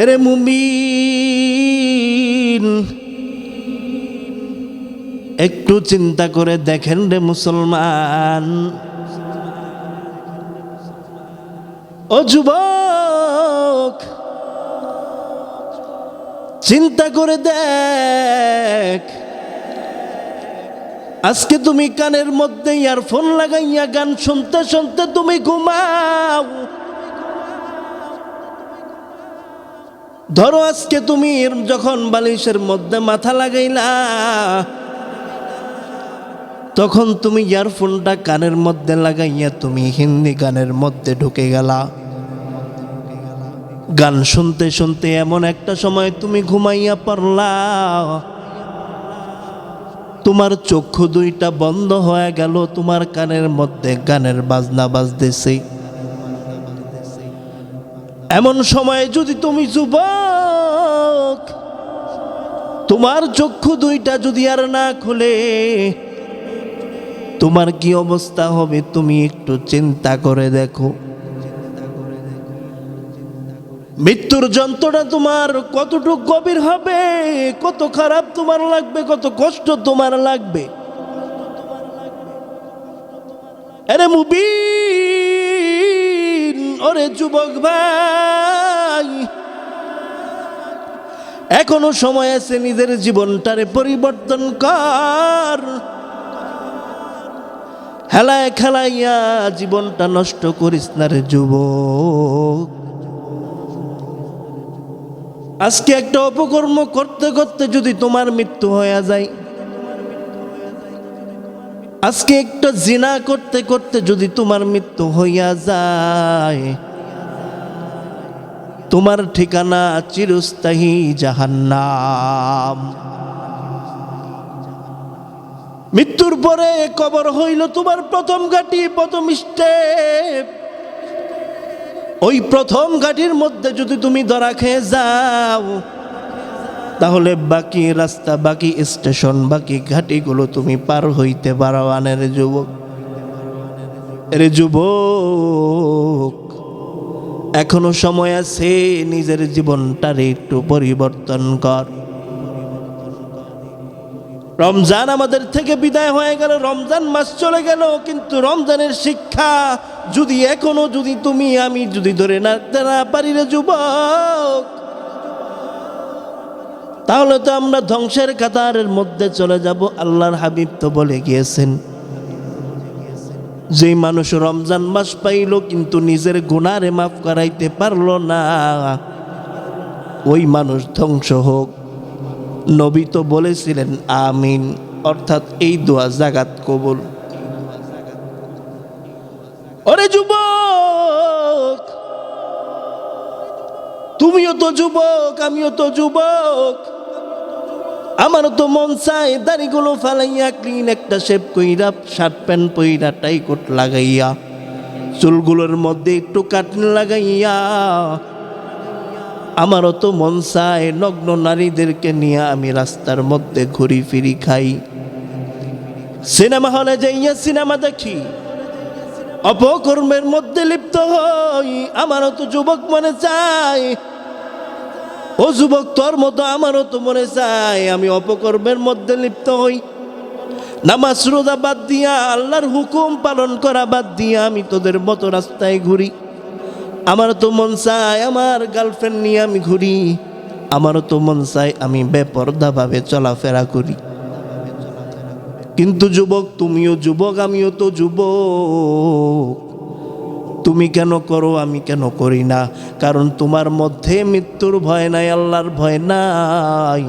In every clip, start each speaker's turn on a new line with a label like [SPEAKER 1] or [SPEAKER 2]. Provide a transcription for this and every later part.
[SPEAKER 1] এরে মুমিন। একটু চিন্তা করে দেখেন রে মুসলমান। ও যুবক, চিন্তা করে দেখ। আজকে তুমি কানের মধ্যে ইয়ারফোন লাগাইয়া গান শুনতে শুনতে তুমি ঘুমাও। ধরো আজকে তুমি যখন বালিশের মধ্যে মাথা লাগাইলা, তখন তুমি ইয়ারফোনটা কানের মধ্যে লাগাইয়া তুমি হিন্দি গানের মধ্যে ঢুকে গেলা। গান শুনতে শুনতে এমন একটা সময় তুমি ঘুমাইয়া পড়লা। তোমার চক্ষু দুইটা বন্ধ হয়ে গেল, তোমার কানের মধ্যে গানের বাজনা বাজতেছে। এমন সময় যদি তুমি যুবক, তোমার চক্ষু দুইটা যদি আর না খুলে, তোমার কি অবস্থা হবে তুমি একটু চিন্তা করে দেখো। মৃত্যুর যন্ত্রটা তোমার কতটুকু গভীর হবে, কত খারাপ তোমার লাগবে, কত কষ্ট তোমার লাগবে। আরে মুবিন! ওরে যুবক ভাই, এখনও সময় আছে নিজের জীবনটারে পরিবর্তন কর। হেলায় খেলাইয়া জীবনটা নষ্ট করিস না রে যুবক। আজকে একটা অপকর্ম করতে করতে যদি তোমার মৃত্যু হয়ে যায় আজকে একটা জিনা করতে করতে যদি তোমার মৃত্যু হইয়া যায়, তোমার ঠিকানা চিরস্থায়ী জাহান্নাম। মৃত্যুর পরে কবর হইল তোমার প্রথম ঘাটি, প্রথম স্টেপ। ওই প্রথম ঘাটির মধ্যে যদি তুমি ধরা খেয়ে যাও তাহলে বাকি রাস্তা, বাকি স্টেশন, বাকি ঘাটিগুলো তুমি পার হইতে পারো আনের যুবক। রে যুবক, এখনও সময় আছে নিজের জীবনটারে একটু পরিবর্তন কর। রমজান আমাদের থেকে বিদায় হয়ে গেল, রমজান মাস চলে গেল, কিন্তু রমজানের শিক্ষা যদি এখনও, যদি তুমি আমি যদি ধরে না পারি রে যুবক। তাহলে তো আমরা ধ্বংসের কাতারের মধ্যে চলে যাব, আল্লাহর হাবিব তো বলে গিয়েছেন। যেই মানুষ রমজান মাস পাইল কিন্তু নিজের গুণারে মাফ করাইতে পারল না, ওই মানুষ ধ্বংস হোক। নবী তো বলেছিলেন, আমিন, অর্থাৎ এই দোয়া জাগাত কবুল। অরে যুবক, তুমিও তো যুবক, আমিও তো যুবক। আমারও তো মন চায় দাড়িগুলো ফালাইয়া ক্লিন একটা শেপ কইরা শার্ট প্যান্ট পইরা টাইকোট লাগাইয়া, চুলগুলোর মধ্যে একটু কাটিন লাগাইয়া। আমারও তো মন চায় নগ্ন নারীদেরকে নিয়ে আমি রাস্তার মধ্যে ঘুরি ফিরি খাই। সিনেমা হলে যাইয়া সিনেমা দেখি, অপকর্মের মধ্যে লিপ্ত হই। আমারও তো যুবক মনে চায় ও যুবক, তোর মতো আমারও তো মনে চায়, আমি অপকর্মের মধ্যে লিপ্ত হই। নামাজ, রোজা বাদ দিয়া, আল্লাহর হুকুম পালন করা বাদ দিয়া, আমি তোদের মতো রাস্তায় ঘুরি। আমার তো মন চায় আমার গার্লফ্রেন্ড নিয়ে আমি ঘুরি। আমারও তো মন চাই আমি বেপরদাভাবে চলাফেরা করি। কিন্তু যুবক, তুমিও যুবক, আমিও তো যুবক। তুমি কেন করো, আমি কেন করি না? কারণ তোমার মধ্যে মৃত্যুর ভয় নাই, আল্লাহর ভয় নাই।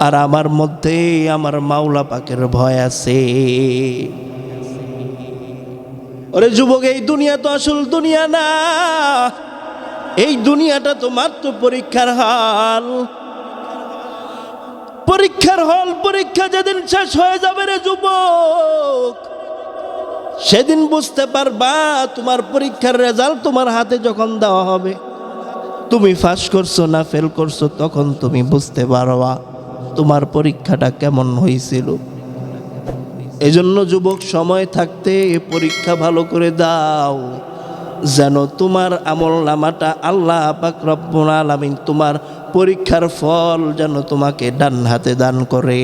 [SPEAKER 1] আর আমার মধ্যে আমার মাওলা পাকের ভয় আছে। ওরে যুবক, এই দুনিয়া তো আসল দুনিয়া না। এই দুনিয়াটা তো মাত্র পরীক্ষার হাল। পরীক্ষার হল, পরীক্ষা যেদিন শেষ হয়ে যাবে রে যুবক। সেদিন বুঝতে পারবা, তোমার পরীক্ষার রেজাল্ট তোমার হাতে যখন দেওয়া হবে। তুমি ফাঁস করছ না ফেল করছ তখন তুমি বুঝতে পারবা তোমার পরীক্ষাটা কেমন হয়েছিল। এজন্য যুবক, সময় থাকতে পরীক্ষা ভালো করে দাও। যেন তোমার আমল নামাটা আল্লাহ পাক রব্বুল আলামিন তোমার পরীক্ষার ফল যেন তোমাকে ডান হাতে দান করে।